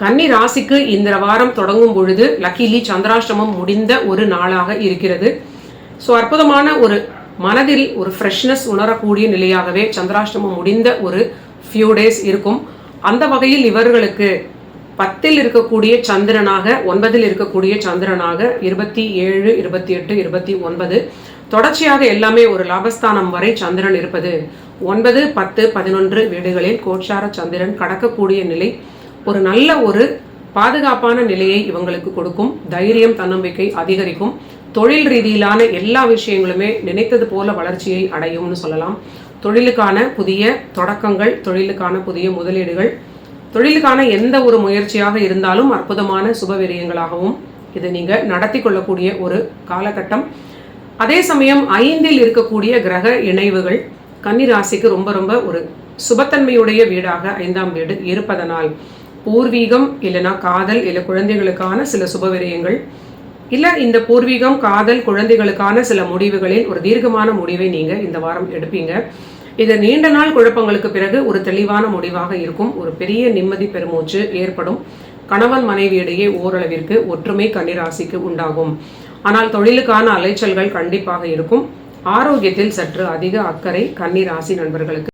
கன்னி ராசிக்கு இந்த வாரம் தொடங்கும் பொழுது லக்கிலி சந்திராஷ்டமம் முடிந்த ஒரு நாளாக இருக்கிறது. ஸோ அற்புதமான ஒரு மனதில் ஒரு ஃப்ரெஷ்னஸ் உணரக்கூடிய நிலையாகவே சந்திராஷ்டமம் முடிந்த ஒரு ஃபியூ டேஸ் இருக்கும். அந்த வகையில் இவர்களுக்கு பத்தில் இருக்கக்கூடிய சந்திரனாக ஒன்பதில் இருக்கக்கூடிய சந்திரனாக இருபத்தி ஏழு இருபத்தி எட்டு இருபத்தி ஒன்பது தொடர்ச்சியாக எல்லாமே ஒரு லாபஸ்தானம் வரை சந்திரன் இருப்பது. ஒன்பது பத்து பதினொன்று வீடுகளில் கோட்சார சந்திரன் கடக்கக்கூடிய நிலை. ஒரு நல்ல ஒரு பாதுகாப்பான நிலையை இவங்களுக்கு கொடுக்கும். தைரியம் தன்னம்பிக்கை அதிகரிக்கும். தொழில் ரீதியிலான எல்லா விஷயங்களுமே நினைத்தது போல வளர்ச்சியை அடையும்னு சொல்லலாம். தொழிலுக்கான புதிய தொடக்கங்கள் தொழிலுக்கான புதிய முதலீடுகள் தொழிலுக்கான எந்த ஒரு முயற்சியாக இருந்தாலும் அற்புதமான சுபவிரியங்களாகவும் இதை நீங்கள் நடத்தி கொள்ளக்கூடிய ஒரு காலகட்டம். அதே சமயம் ஐந்தில் இருக்கக்கூடிய கிரக இணைவுகள் கன்னிராசிக்கு ரொம்ப ரொம்ப ஒரு சுபத்தன்மையுடைய வீடாக ஐந்தாம் வீடு இருப்பதனால் பூர்வீகம் இல்லைனா காதல் இல்லை குழந்தைகளுக்கான சில சுபவிரயங்கள் இல்லை இந்த பூர்வீகம் காதல் குழந்தைகளுக்கான சில முடிவுகளில் ஒரு தீர்க்கமான முடிவை நீங்கள் இந்த வாரம் எடுப்பீங்க. இது நீண்ட நாள் குழப்பங்களுக்கு பிறகு ஒரு தெளிவான முடிவாக இருக்கும். ஒரு பெரிய நிம்மதி பெருமூச்சு ஏற்படும். கணவன் மனைவியிடையே ஓரளவிற்கு ஒற்றுமை கன்னிராசிக்கு உண்டாகும். ஆனால் தொழிலுக்கான அலைச்சல்கள் கண்டிப்பாக இருக்கும். ஆரோக்கியத்தில் சற்று அதிக அக்கறை கன்னிராசி நண்பர்களுக்கு